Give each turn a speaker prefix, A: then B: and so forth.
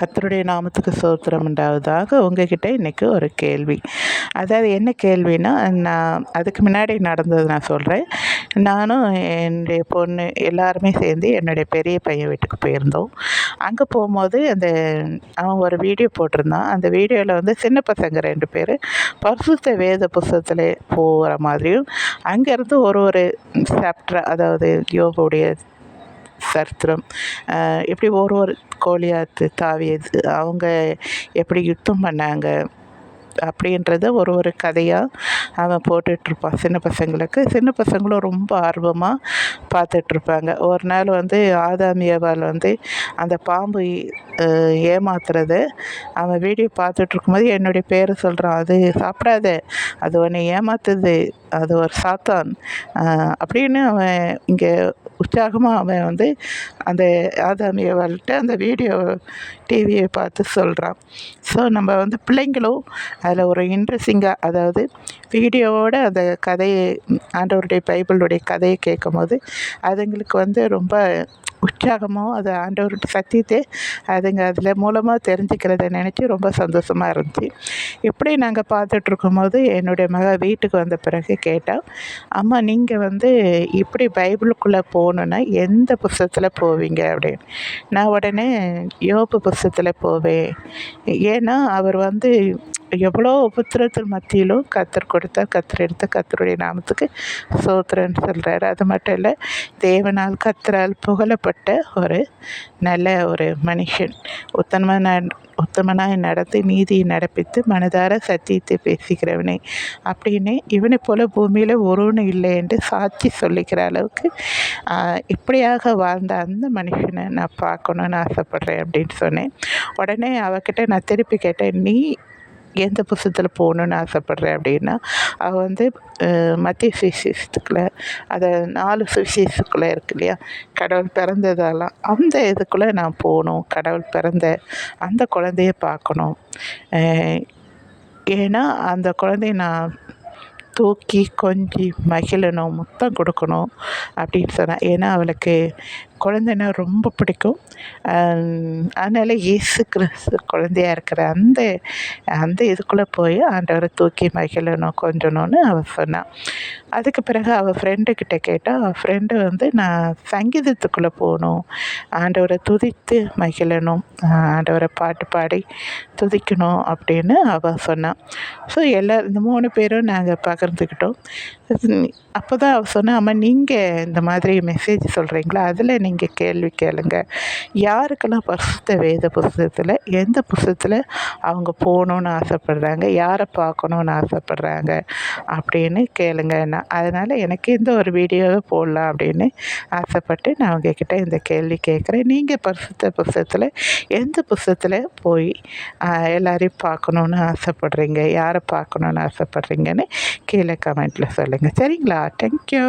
A: கத்தருடைய நாமத்துக்கு சோத்திரம் உண்டாவதாக உங்ககிட்ட இன்றைக்கி ஒரு கேள்வி. அதாவது என்ன கேள்வின்னா நான் அதுக்கு முன்னாடி நடந்தது நான் சொல்கிறேன் நானும் என்னுடைய பொண்ணு எல்லாருமே சேர்ந்து என்னுடைய பெரிய பையன் வீட்டுக்கு போயிருந்தோம். அங்கே போகும்போது அந்த அவன் ஒரு வீடியோ போட்டிருந்தான். அந்த வீடியோவில் வந்து சின்ன பசங்க ரெண்டு பேர் பரிசுத்த வேத புஸ்தகத்தில் போகிற மாதிரியும் அங்கேருந்து ஒரு ஒரு சாப்டர் அதாவது யோகாவுடைய சரித்திரம் இப்படி ஒரு ஒரு கோலியாத்து தாவியது அவங்க எப்படி யுத்தம் பண்ணாங்க அப்படின்றத ஒரு ஒரு கதையாக அவன் போட்டுட்ருப்பான் சின்ன பசங்களுக்கு. சின்ன பசங்களும் ரொம்ப ஆர்வமாக பார்த்துட்ருப்பாங்க. ஒரு நாள் வந்து ஆதாமியவால் வந்து அந்த பாம்பு ஏமாத்துறது அவன் வீடியோ பார்த்துட்ருக்கும்போது என்னுடைய பேர் சொல்கிறான் அது சாப்பிடாத. அது உன்னை ஏமாத்துது. அது ஒரு சாத்தான். அப்படின்னு அவன் இங்கே உற்சாகமாக அவன் வந்து அந்த ஆதாமியவாள்கிட்ட அந்த வீடியோ டிவியை பார்த்து சொல்கிறான் ஸோ நம்ம வந்து பிள்ளைங்களும் அதில் ஒரு இன்ட்ரெஸ்டிங்காக அதாவது வீடியோவோட அந்த கதையை ஆண்டவருடைய பைபிளுடைய கதையை கேட்கும் போது அதுங்களுக்கு வந்து ரொம்ப உற்சாகமோ அது ஆண்டவருடைய சத்தியத்தை அதுங்க அதில் மூலமாக தெரிஞ்சுக்கிறத நினச்சி ரொம்ப சந்தோஷமாக இருந்துச்சு. இப்படி நாங்கள் பார்த்துட்ருக்கும் போது என்னுடைய மக வீட்டுக்கு வந்த பிறகு கேட்டால் அம்மா நீங்கள் வந்து இப்படி பைபிளுக்குள்ளே போகணுன்னா எந்த புஸ்தகத்தில் போவீங்க? அப்படின்னு. நான் உடனே யோப்பு புஸ்தகத்தில் போவேன். ஏன்னா அவர் வந்து எவ்வளோ உபத்திரத்தின் மத்தியிலும் கத்தர் கொடுத்தா கத்தர் எடுத்த கத்தருடைய நாமத்துக்கு சோத்திரன்னு சொல்கிறாரு அது மட்டும் இல்லை தேவனால் கத்தரால் புகழப்பட்ட ஒரு நல்ல ஒரு மனுஷன். உத்தமமான உத்தமனாய் நடத்தி நீதியை நடப்பித்து மனதார சத்தியத்தை பேசுகிறவனே. அப்படின்னு இவனை போல் பூமியில் ஒருவனும் இல்லை என்று சாட்சி சொல்லிக்கிற அளவுக்கு இப்படியாக வாழ்ந்த அந்த மனுஷனை நான் பார்க்கணுன்னு ஆசைப்பட்றேன் அப்படின்னு சொன்னேன். உடனே அவகிட்ட நான் திருப்பி கேட்டேன் நீ எந்த புஸ்தகத்தில் போகணுன்னு ஆசைப்பட்றேன் அப்படின்னா அவள் வந்து மத்திய சுவிசேஷத்துக்குள்ளே அதை நாலு சுவிசேஷத்துக்குள்ளே இருக்கு இல்லையா? கடவுள் பிறந்ததெல்லாம் அந்த இதுக்குள்ளே நான் போகணும். கடவுள் பிறந்த அந்த குழந்தைய பார்க்கணும். ஏன்னா அந்த குழந்தைய நான் தூக்கி கொஞ்சி மகிழணும் முத்தம் கொடுக்கணும் அப்படின்னு சொன்னேன். ஏன்னா அவளுக்கு குழந்தைன்னா ரொம்ப பிடிக்கும். அதனால் இயேசு கிறிஸ்து குழந்தையா இருக்கிற அந்த அந்த இதுக்குள்ளே போய் ஆண்டவரை தூக்கி மகிழணும் கொஞ்சணும்னு அவள் சொன்னான் அதுக்கு பிறகு அவள் ஃப்ரெண்டுக்கிட்ட கேட்டால் அவள் ஃப்ரெண்டு வந்து நான் சங்கீதத்துக்குள்ளே போகணும். ஆண்டவரை துதித்து மகிழணும். ஆண்டவரை பாட்டு பாடி துதிக்கணும் அப்படின்னு அவள் சொன்னான் ஸோ எல்லா இந்த மூணு பேரும் நாங்கள் பகிர்ந்துக்கிட்டோம். அப்போ தான் அவள் சொன்னால் அம்மா நீங்கள் இந்த மாதிரி மெசேஜ் சொல்கிறீங்களா அதில் நீங்கள் கேள்வி கேளுங்க. யாருக்கெல்லாம் பரிசுத்த வேத புஸ்தகத்தில் எந்த புஸ்தகத்தில் அவங்க போகணுன்னு ஆசைப்பட்றாங்க யாரை பார்க்கணுன்னு ஆசைப்பட்றாங்க அப்படின்னு கேளுங்க. நான் அதனால் எனக்கு இந்த ஒரு வீடியோவை போடலாம் அப்படின்னு ஆசைப்பட்டு நான் உங்ககிட்ட இந்த கேள்வி கேட்குறேன். நீங்கள் பரிசுத்த புஸ்தகத்தில் எந்த புஸ்தகத்தில் போய் எல்லோரையும் பார்க்கணுன்னு ஆசைப்பட்றீங்க யாரை பார்க்கணுன்னு ஆசைப்பட்றீங்கன்னு கீழே கமெண்ட்டில் சொல்லுங்கள் சரிங்களா? தேங்க்யூ